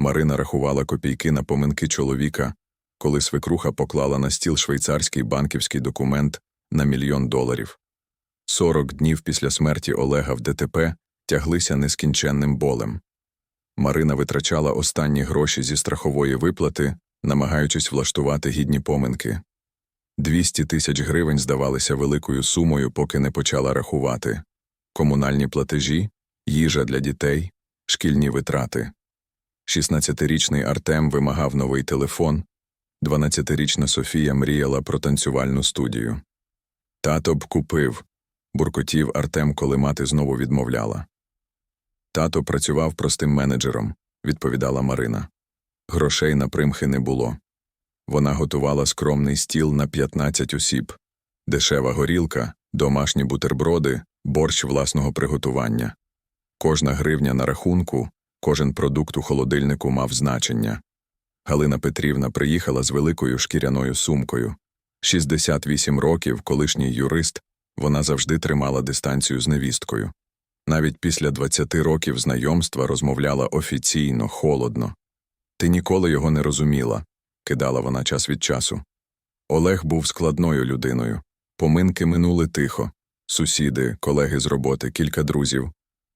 Марина рахувала копійки на поминки чоловіка, коли свекруха поклала на стіл швейцарський банківський документ на мільйон доларів. Сорок днів після смерті Олега в ДТП тяглися нескінченним болем. Марина витрачала останні гроші зі страхової виплати, намагаючись влаштувати гідні поминки. 200 тисяч гривень здавалися великою сумою, поки не почала рахувати. Комунальні платежі, їжа для дітей, шкільні витрати. 16-річний Артем вимагав новий телефон, 12-річна Софія мріяла про танцювальну студію. Тато б купив, буркотів Артем, коли мати знову відмовляла. Тато працював простим менеджером, відповідала Марина. Грошей на примхи не було. Вона готувала скромний стіл на 15 осіб, дешева горілка, домашні бутерброди, борщ власного приготування. Кожна гривня на рахунку, кожен продукт у холодильнику мав значення. Галина Петрівна приїхала з великою шкіряною сумкою. 68 років, колишній юрист, вона завжди тримала дистанцію з невісткою. Навіть після 20 років знайомства розмовляла офіційно, холодно. Ти ніколи його не розуміла, кидала вона час від часу. Олег був складною людиною. Поминки минули тихо. Сусіди, колеги з роботи, кілька друзів.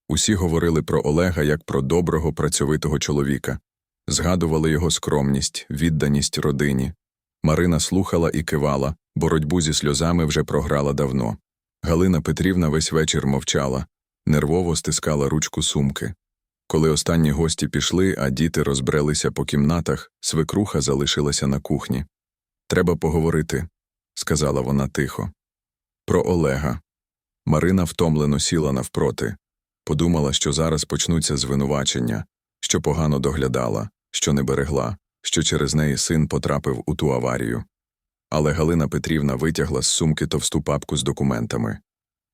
Усі говорили про Олега як про доброго, працьовитого чоловіка, згадували його скромність, відданість родині. Марина слухала і кивала, боротьбу зі сльозами вже програла давно. Галина Петрівна весь вечір мовчала, нервово стискала ручку сумки. Коли останні гості пішли, а діти розбрелися по кімнатах, свекруха залишилася на кухні. Треба поговорити, сказала вона тихо. Про Олега. Марина втомлено сіла навпроти. Подумала, що зараз почнуться звинувачення, що погано доглядала, що не берегла, що через неї син потрапив у ту аварію. Але Галина Петрівна витягла з сумки товсту папку з документами.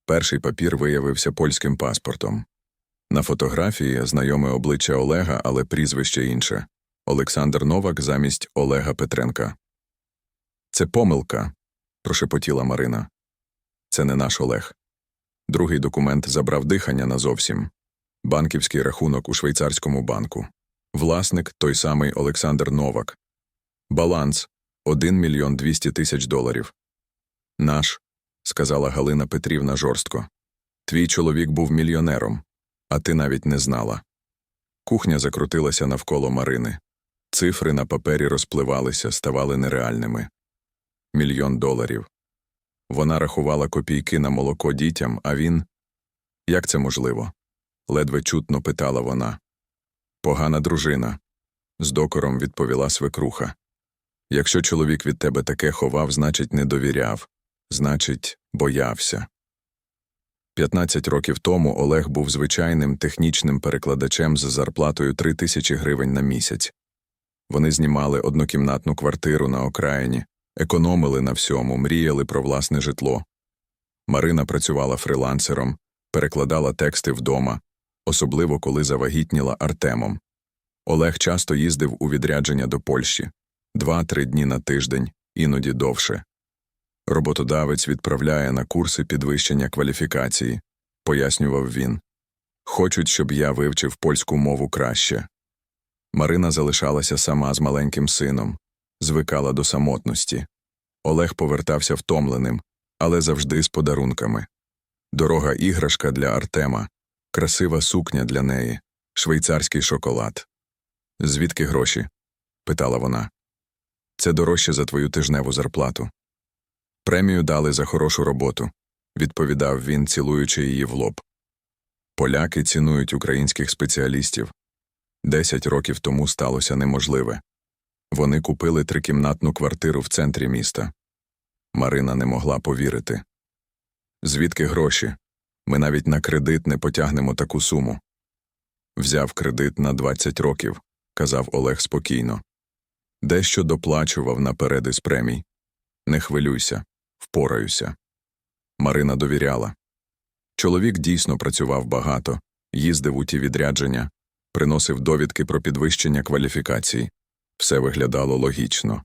Перший папір виявився польським паспортом. На фотографії знайоме обличчя Олега, але прізвище інше Олександр Новак замість Олега Петренка. Це помилка, прошепотіла Марина. Це не наш Олег. Другий документ забрав дихання назовсім банківський рахунок у швейцарському банку. Власник той самий Олександр Новак. Баланс 1 мільйон 200 тисяч доларів. Наш, сказала Галина Петрівна жорстко. Твій чоловік був мільйонером, а ти навіть не знала. Кухня закрутилася навколо Марини. Цифри на папері розпливалися, ставали нереальними. Мільйон доларів. Вона рахувала копійки на молоко дітям, а він. Як це можливо? ледве чутно питала вона. Погана дружина. З докором відповіла свекруха. Якщо чоловік від тебе таке ховав, значить, не довіряв, значить, боявся. 15 років тому Олег був звичайним технічним перекладачем з зарплатою 3 тисячі гривень на місяць. Вони знімали однокімнатну квартиру на окраїні, економили на всьому, мріяли про власне житло. Марина працювала фрилансером, перекладала тексти вдома, особливо коли завагітніла Артемом. Олег часто їздив у відрядження до Польщі два-три дні на тиждень, іноді довше. Роботодавець відправляє на курси підвищення кваліфікації, пояснював він. Хочуть, щоб я вивчив польську мову краще. Марина залишалася сама з маленьким сином, звикала до самотності. Олег повертався втомленим, але завжди з подарунками. Дорога іграшка для Артема, красива сукня для неї, швейцарський шоколад. Звідки гроші? питала вона. Це дорожче за твою тижневу зарплату. Премію дали за хорошу роботу, відповідав він, цілуючи її в лоб. Поляки цінують українських спеціалістів. Десять років тому сталося неможливе. Вони купили трикімнатну квартиру в центрі міста. Марина не могла повірити. Звідки гроші? Ми навіть на кредит не потягнемо таку суму. Взяв кредит на 20 років, казав Олег спокійно. Дещо доплачував наперед із премій. Не хвилюйся, впораюся. Марина довіряла. Чоловік дійсно працював багато, їздив у ті відрядження, приносив довідки про підвищення кваліфікації. Все виглядало логічно.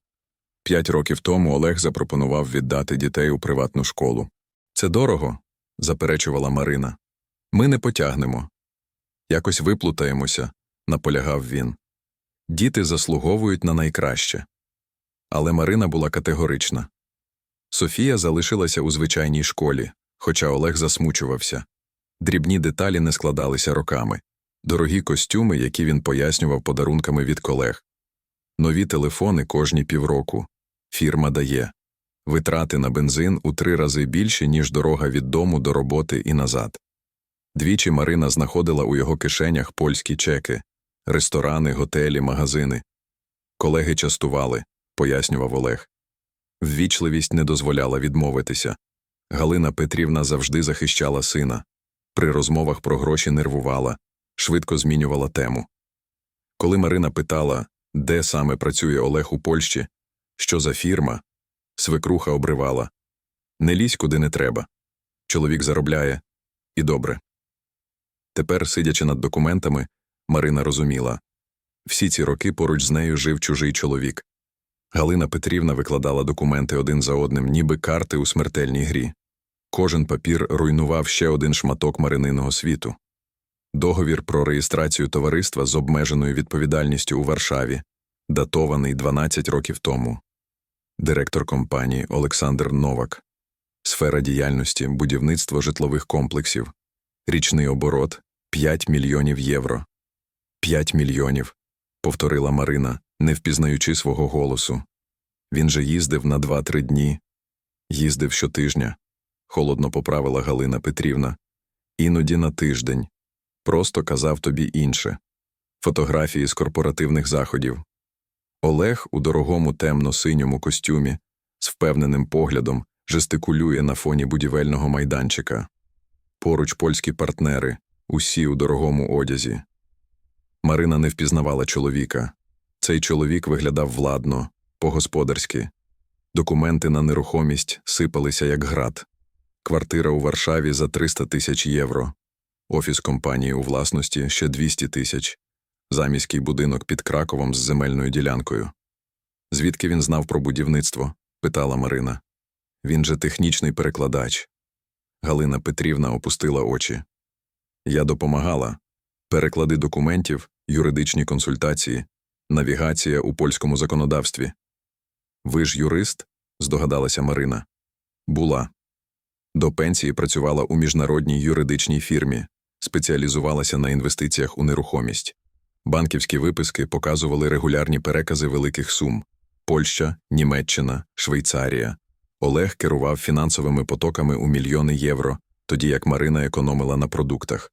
П'ять років тому Олег запропонував віддати дітей у приватну школу. Це дорого, заперечувала Марина. Ми не потягнемо. Якось виплутаємося, наполягав він. Діти заслуговують на найкраще. Але Марина була категорична. Софія залишилася у звичайній школі, хоча Олег засмучувався. Дрібні деталі не складалися роками. Дорогі костюми, які він пояснював подарунками від колег. Нові телефони кожні півроку. Фірма дає. Витрати на бензин у три рази більші, ніж дорога від дому до роботи і назад. Двічі Марина знаходила у його кишенях польські чеки, ресторани, готелі, магазини. Колеги частували, пояснював Олег. Ввічливість не дозволяла відмовитися. Галина Петрівна завжди захищала сина. При розмовах про гроші нервувала, швидко змінювала тему. Коли Марина питала, де саме працює Олег у Польщі, що за фірма, свекруха обривала. Не лізь куди не треба. Чоловік заробляє. І добре. Тепер, сидячи над документами, Марина розуміла. Всі ці роки поруч з нею жив чужий чоловік. Галина Петрівна викладала документи один за одним, ніби карти у смертельній грі. Кожен папір руйнував ще один шматок марининого світу. Договір про реєстрацію товариства з обмеженою відповідальністю у Варшаві, датований 12 років тому. Директор компанії Олександр Новак. Сфера діяльності будівництво житлових комплексів. Річний оборот 5 мільйонів євро. 5 мільйонів, повторила Марина, не впізнаючи свого голосу. Він же їздив на 2-3 дні. Їздив щотижня, холодно поправила Галина Петрівна. Іноді на тиждень. Просто казав тобі інше. Фотографії з корпоративних заходів. Олег у дорогому темно-синьому костюмі з впевненим поглядом жестикулює на фоні будівельного майданчика. Поруч польські партнери, усі у дорогому одязі. Марина не впізнавала чоловіка. Цей чоловік виглядав владно, по-господарськи. Документи на нерухомість сипалися як град. Квартира у Варшаві за 300 тисяч євро. Офіс компанії у власності ще 200 тисяч. Заміський будинок під Краковом з земельною ділянкою. Звідки він знав про будівництво? питала Марина. Він же технічний перекладач. Галина Петрівна опустила очі. Я допомагала. Переклади документів, юридичні консультації, навігація у польському законодавстві. Ви ж юрист? здогадалася Марина. Була. До пенсії працювала у міжнародній юридичній фірмі, спеціалізувалася на інвестиціях у нерухомість. Банківські виписки показували регулярні перекази великих сум Польща, Німеччина, Швейцарія. Олег керував фінансовими потоками у мільйони євро, тоді як Марина економила на продуктах.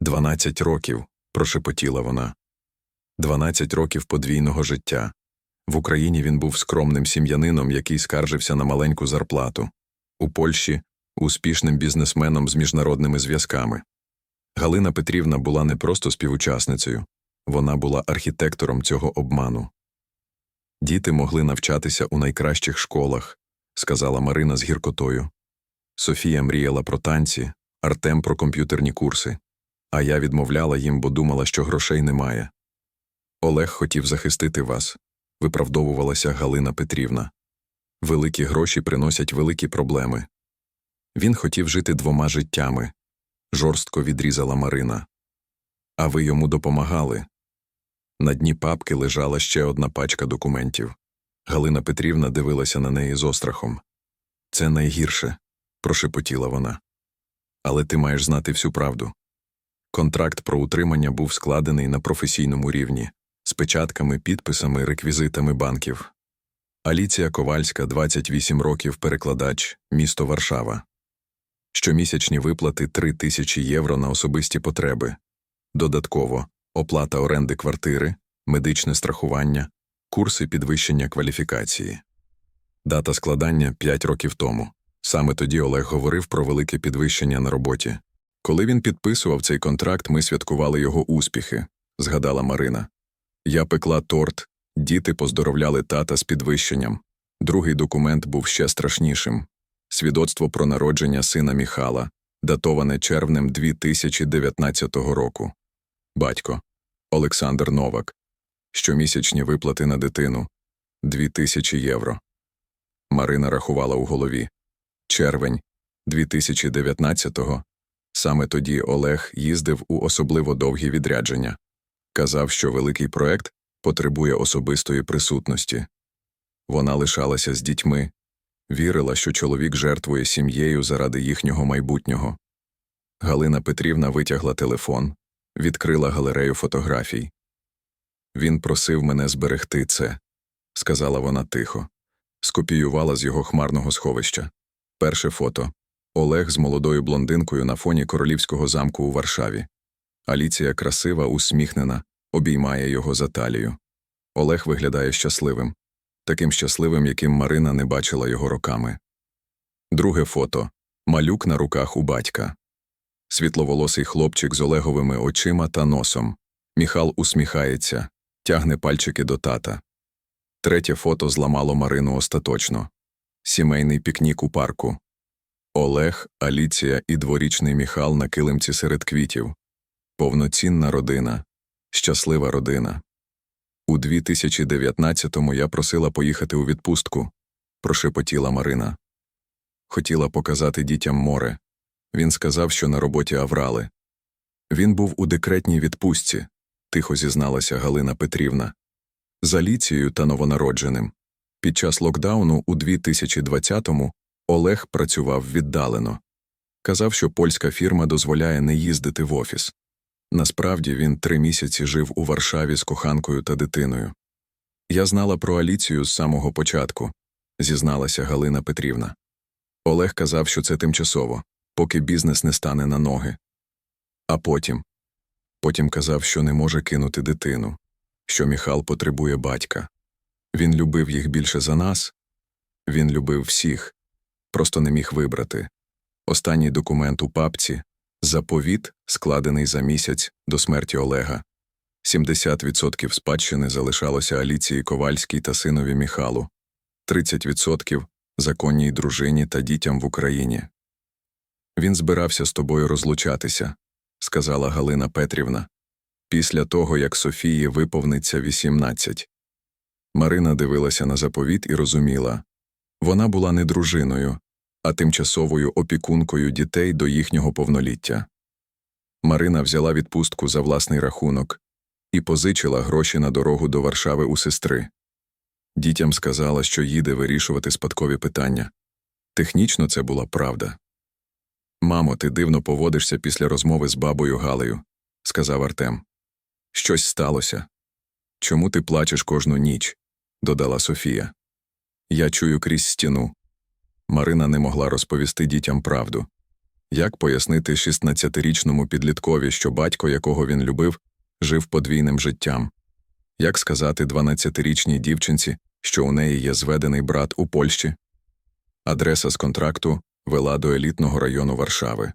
Дванадцять років, прошепотіла вона. Дванадцять років подвійного життя. В Україні він був скромним сім'янином, який скаржився на маленьку зарплату. У Польщі успішним бізнесменом з міжнародними зв'язками. Галина Петрівна була не просто співучасницею, вона була архітектором цього обману. Діти могли навчатися у найкращих школах, сказала Марина з гіркотою. Софія мріяла про танці, Артем про комп'ютерні курси, а я відмовляла їм, бо думала, що грошей немає. Олег хотів захистити вас, виправдовувалася Галина Петрівна. Великі гроші приносять великі проблеми. Він хотів жити двома життями, жорстко відрізала Марина. А ви йому допомагали. На дні папки лежала ще одна пачка документів. Галина Петрівна дивилася на неї з острахом. Це найгірше, прошепотіла вона. Але ти маєш знати всю правду. Контракт про утримання був складений на професійному рівні, з печатками, підписами, реквізитами банків. Аліція Ковальська, 28 років, перекладач, місто Варшава. Щомісячні виплати 3 тисячі євро на особисті потреби. Додатково оплата оренди квартири, медичне страхування, курси підвищення кваліфікації. Дата складання 5 років тому. Саме тоді Олег говорив про велике підвищення на роботі. Коли він підписував цей контракт, ми святкували його успіхи, згадала Марина. Я пекла торт, діти поздоровляли тата з підвищенням. Другий документ був ще страшнішим свідоцтво про народження сина Міхала, датоване червнем 2019 року. Батько Олександр Новак. Щомісячні виплати на дитину 2000 євро. Марина рахувала у голові. Червень 2019-го. Саме тоді Олег їздив у особливо довгі відрядження. Казав, що великий проект потребує особистої присутності. Вона лишалася з дітьми, вірила, що чоловік жертвує сім'єю заради їхнього майбутнього. Галина Петрівна витягла телефон, відкрила галерею фотографій. Він просив мене зберегти це, сказала вона тихо. Скопіювала з його хмарного сховища. Перше фото Олег з молодою блондинкою на фоні королівського замку у Варшаві. Аліція красива, усміхнена, обіймає його за талію. Олег виглядає щасливим, таким щасливим, яким Марина не бачила його роками. Друге фото малюк на руках у батька. Світловолосий хлопчик з Олеговими очима та носом. Міхал усміхається, тягне пальчики до тата. Третє фото зламало Марину остаточно. Сімейний пікнік у парку. Олег, Аліція і дворічний Міхал на килимці серед квітів. Повноцінна родина. Щаслива родина. У 2019-му я просила поїхати у відпустку, прошепотіла Марина. Хотіла показати дітям море. Він сказав, що на роботі аврали. Він був у декретній відпустці, тихо зізналася Галина Петрівна. З Аліцією та новонародженим. Під час локдауну у 2020-му Олег працював віддалено. Казав, що польська фірма дозволяє не їздити в офіс. Насправді він три місяці жив у Варшаві з коханкою та дитиною. Я знала про Аліцію з самого початку, зізналася Галина Петрівна. Олег казав, що це тимчасово, поки бізнес не стане на ноги. А потім потім казав, що не може кинути дитину, що Міхал потребує батька. Він любив їх більше за нас, він любив всіх, просто не міг вибрати. Останній документ у папці заповіт, складений за місяць до смерті Олега. 70% спадщини залишалося Аліції Ковальській та синові Міхалу, 30% законній дружині та дітям в Україні. Він збирався з тобою розлучатися, сказала Галина Петрівна, після того, як Софії виповниться 18. Марина дивилася на заповіт і розуміла вона була не дружиною, а тимчасовою опікункою дітей до їхнього повноліття. Марина взяла відпустку за власний рахунок і позичила гроші на дорогу до Варшави у сестри. Дітям сказала, що їде вирішувати спадкові питання. Технічно це була правда. Мамо, ти дивно поводишся після розмови з бабою Галею, сказав Артем. Щось сталося. Чому ти плачеш кожну ніч? додала Софія. Я чую крізь стіну. Марина не могла розповісти дітям правду. Як пояснити 16-річному підліткові, що батько, якого він любив, жив подвійним життям? Як сказати 12-річній дівчинці, що у неї є зведений брат у Польщі? Адреса з контракту вела до елітного району Варшави.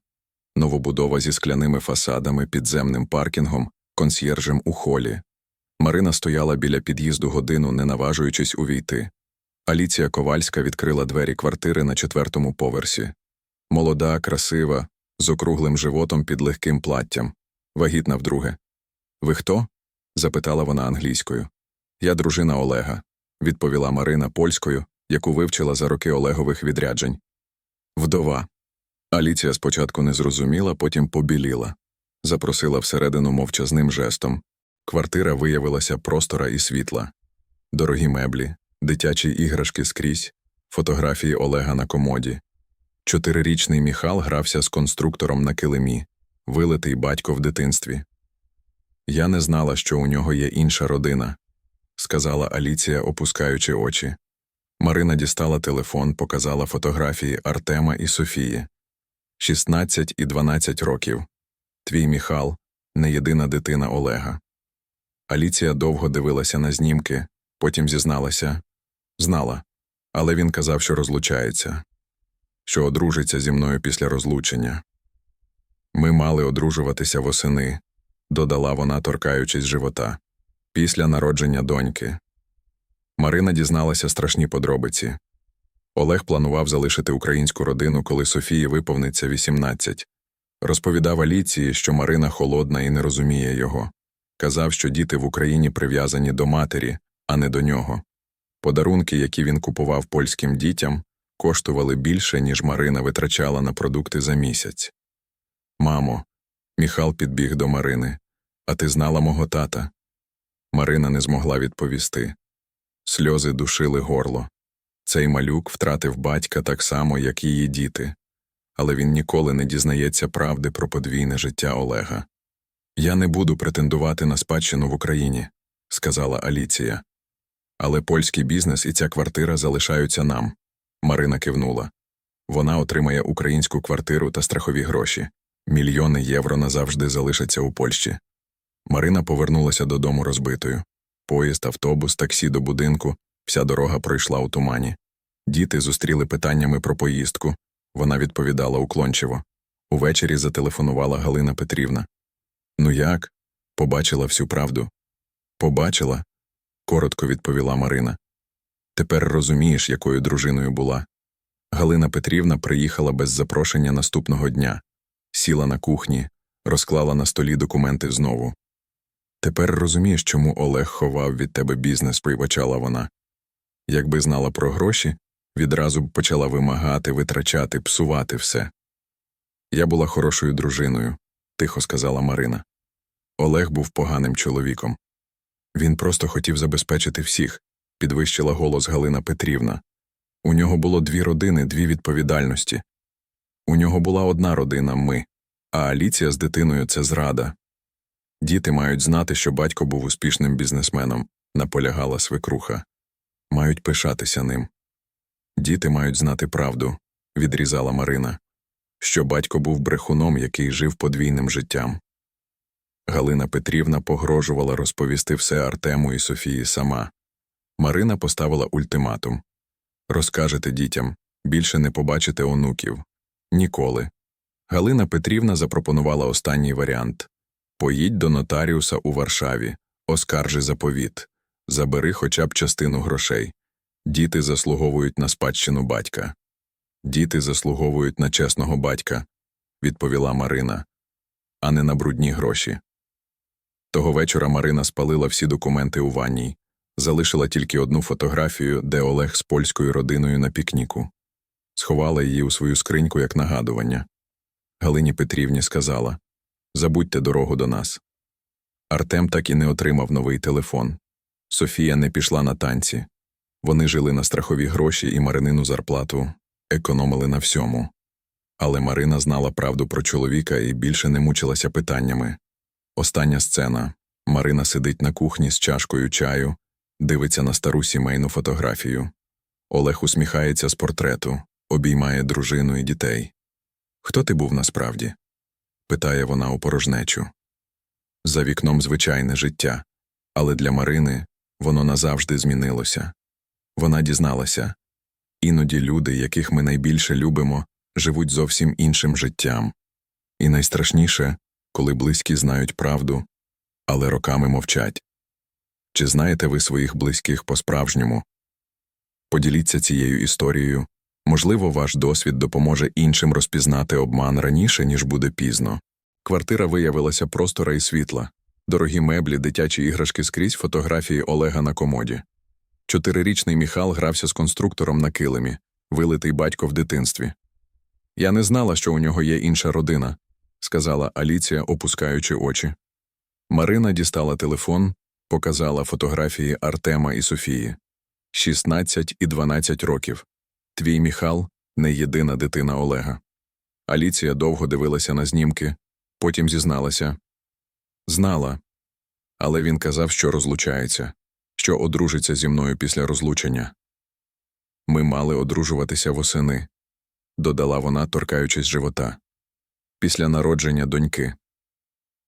Новобудова зі скляними фасадами, підземним паркінгом, консьєржем у холі. Марина стояла біля під'їзду годину, не наважуючись увійти. Аліція Ковальська відкрила двері квартири на четвертому поверсі. Молода, красива, з округлим животом під легким платтям, вагітна вдруге. Ви хто? запитала вона англійською. Я дружина Олега, відповіла Марина польською, яку вивчила за роки Олегових відряджень. Вдова. Аліція спочатку не зрозуміла, потім побіліла, запросила всередину мовчазним жестом. Квартира виявилася простора і світла, дорогі меблі, дитячі іграшки скрізь, фотографії Олега на комоді. Чотирирічний Міхал грався з конструктором на килимі, вилитий батько в дитинстві. Я не знала, що у нього є інша родина, сказала Аліція, опускаючи очі. Марина дістала телефон, показала фотографії Артема і Софії. 16 і 12 років. Твій Міхал не єдина дитина Олега. Аліція довго дивилася на знімки, потім зізналася знала, але він казав, що розлучається, що одружиться зі мною після розлучення. Ми мали одружуватися восени, додала вона, торкаючись живота, після народження доньки. Марина дізналася страшні подробиці. Олег планував залишити українську родину, коли Софії виповниться 18. Розповідав Аліції, що Марина холодна і не розуміє його. Казав, що діти в Україні прив'язані до матері, а не до нього. Подарунки, які він купував польським дітям, коштували більше, ніж Марина витрачала на продукти за місяць. Мамо, Міхал підбіг до Марини. А ти знала мого тата? Марина не змогла відповісти. Сльози душили горло. Цей малюк втратив батька так само, як її діти, але він ніколи не дізнається правди про подвійне життя Олега. Я не буду претендувати на спадщину в Україні, сказала Аліція. Але польський бізнес і ця квартира залишаються нам. Марина кивнула. Вона отримає українську квартиру та страхові гроші. Мільйони євро назавжди залишаться у Польщі. Марина повернулася додому розбитою. Поїзд, автобус, таксі до будинку, вся дорога пройшла у тумані. Діти зустріли питаннями про поїздку. Вона відповідала уклончиво. Увечері зателефонувала Галина Петрівна. Ну як? Побачила всю правду. Побачила, коротко відповіла Марина. Тепер розумієш, якою дружиною була. Галина Петрівна приїхала без запрошення наступного дня, сіла на кухні, розклала на столі документи знову. Тепер розумієш, чому Олег ховав від тебе бізнес, прибачала вона. Якби знала про гроші, відразу б почала вимагати, витрачати, псувати все. Я була хорошою дружиною, тихо сказала Марина. Олег був поганим чоловіком. Він просто хотів забезпечити всіх, підвищила голос Галина Петрівна. У нього було дві родини, дві відповідальності. У нього була одна родина ми, а Аліція з дитиною це зрада. Діти мають знати, що батько був успішним бізнесменом, наполягала свекруха. Мають пишатися ним. Діти мають знати правду, відрізала Марина, що батько був брехуном, який жив подвійним життям. Галина Петрівна погрожувала розповісти все Артему і Софії сама. Марина поставила ультиматум Розкажете дітям, більше не побачите онуків. Ніколи. Галина Петрівна запропонувала останній варіант Поїдь до нотаріуса у Варшаві, оскаржи заповіт, забери хоча б частину грошей. Діти заслуговують на спадщину батька. Діти заслуговують на чесного батька, відповіла Марина, а не на брудні гроші. Того вечора Марина спалила всі документи у ванній, залишила тільки одну фотографію, де Олег з польською родиною на пікніку. Сховала її у свою скриньку як нагадування. Галині Петрівні сказала Забудьте дорогу до нас. Артем так і не отримав новий телефон. Софія не пішла на танці. Вони жили на страхові гроші і Маринину зарплату, економили на всьому. Але Марина знала правду про чоловіка і більше не мучилася питаннями. Остання сцена Марина сидить на кухні з чашкою чаю, дивиться на стару сімейну фотографію. Олег усміхається з портрету, обіймає дружину і дітей. Хто ти був насправді? питає вона у порожнечу. За вікном звичайне життя, але для Марини воно назавжди змінилося. Вона дізналася іноді люди, яких ми найбільше любимо, живуть зовсім іншим життям. І найстрашніше, коли близькі знають правду, але роками мовчать. Чи знаєте ви своїх близьких по-справжньому? Поділіться цією історією. Можливо, ваш досвід допоможе іншим розпізнати обман раніше, ніж буде пізно. Квартира виявилася простора і світла, дорогі меблі, дитячі іграшки скрізь фотографії Олега на комоді. Чотирирічний Міхал грався з конструктором на килимі, вилитий батько в дитинстві. Я не знала, що у нього є інша родина, сказала Аліція, опускаючи очі. Марина дістала телефон, показала фотографії Артема і Софії 16 і 12 років. Твій Міхал не єдина дитина Олега. Аліція довго дивилася на знімки, потім зізналася знала, але він казав, що розлучається, що одружиться зі мною після розлучення. Ми мали одружуватися восени, додала вона, торкаючись живота. Після народження доньки.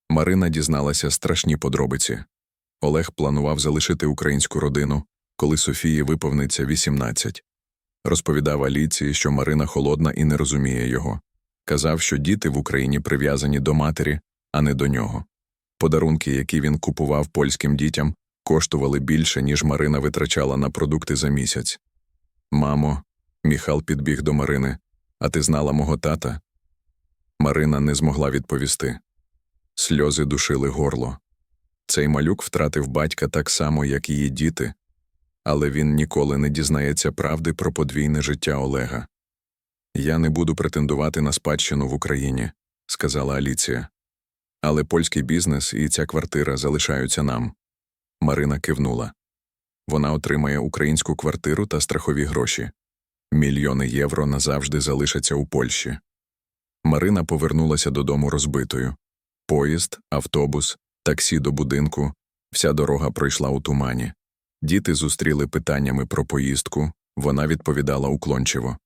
Марина дізналася страшні подробиці. Олег планував залишити українську родину, коли Софії виповниться 18. Розповідав Аліції, що Марина холодна і не розуміє його. Казав, що діти в Україні прив'язані до матері, а не до нього. Подарунки, які він купував польським дітям, коштували більше, ніж Марина витрачала на продукти за місяць. Мамо, Міхал підбіг до Марини. А ти знала мого тата? Марина не змогла відповісти. Сльози душили горло. Цей малюк втратив батька так само, як її діти, але він ніколи не дізнається правди про подвійне життя Олега. Я не буду претендувати на спадщину в Україні, сказала Аліція. Але польський бізнес і ця квартира залишаються нам. Марина кивнула. Вона отримає українську квартиру та страхові гроші. Мільйони євро назавжди залишаться у Польщі. Марина повернулася додому розбитою. Поїзд, автобус, таксі до будинку, вся дорога пройшла у тумані. Діти зустріли питаннями про поїздку, вона відповідала уклончиво.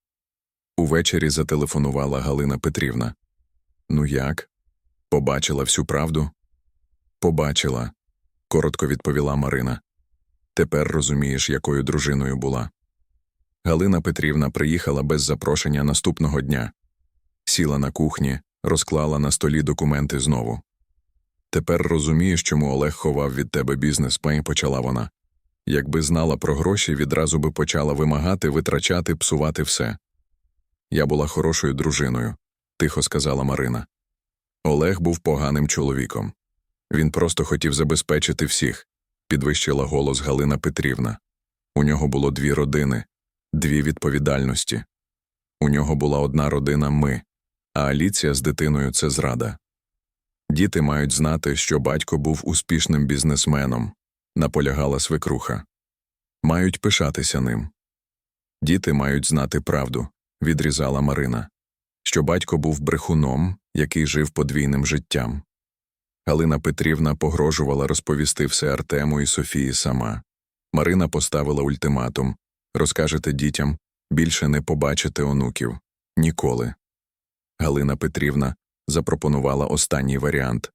Увечері зателефонувала Галина Петрівна. Ну як? Побачила всю правду? Побачила, коротко відповіла Марина. Тепер розумієш, якою дружиною була. Галина Петрівна приїхала без запрошення наступного дня. Сіла на кухні, розклала на столі документи знову. Тепер розумієш, чому Олег ховав від тебе бізнес, почала вона. Якби знала про гроші, відразу би почала вимагати, витрачати, псувати все. Я була хорошою дружиною, тихо сказала Марина. Олег був поганим чоловіком. Він просто хотів забезпечити всіх, підвищила голос Галина Петрівна. У нього було дві родини, дві відповідальності. У нього була одна родина ми, а Аліція з дитиною це зрада. Діти мають знати, що батько був успішним бізнесменом, наполягала свекруха. Мають пишатися ним. Діти мають знати правду, відрізала Марина, що батько був брехуном, який жив подвійним життям. Галина Петрівна погрожувала розповісти все Артему і Софії сама. Марина поставила ультиматум розкажете дітям, більше не побачите онуків. Ніколи. Галина Петрівна запропонувала останній варіант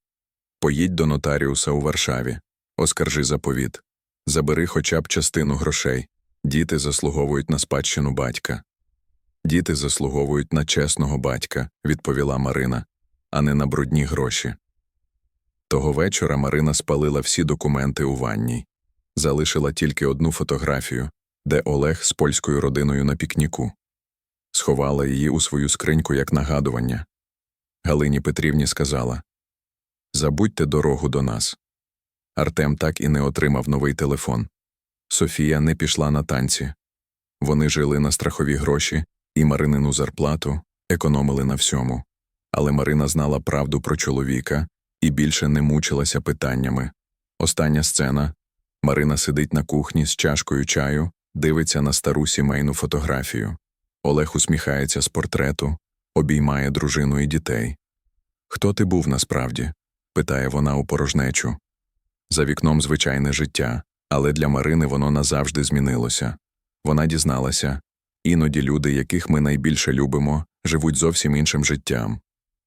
поїдь до нотаріуса у Варшаві, оскаржи заповіт, забери хоча б частину грошей. Діти заслуговують на спадщину батька. Діти заслуговують на чесного батька, відповіла Марина, а не на брудні гроші. Того вечора Марина спалила всі документи у ванній, залишила тільки одну фотографію, де Олег з польською родиною на пікніку. Сховала її у свою скриньку як нагадування. Галині Петрівні сказала Забудьте дорогу до нас. Артем так і не отримав новий телефон. Софія не пішла на танці. Вони жили на страхові гроші і Маринину зарплату, економили на всьому. Але Марина знала правду про чоловіка і більше не мучилася питаннями. Остання сцена Марина сидить на кухні з чашкою чаю, дивиться на стару сімейну фотографію. Олег усміхається з портрету, обіймає дружину і дітей. Хто ти був насправді? питає вона у порожнечу. За вікном звичайне життя, але для Марини воно назавжди змінилося. Вона дізналася іноді люди, яких ми найбільше любимо, живуть зовсім іншим життям.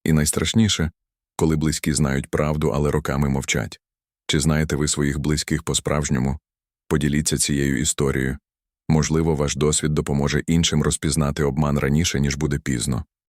І найстрашніше, коли близькі знають правду, але роками мовчать. Чи знаєте ви своїх близьких по-справжньому? Поділіться цією історією. Можливо, ваш досвід допоможе іншим розпізнати обман раніше, ніж буде пізно.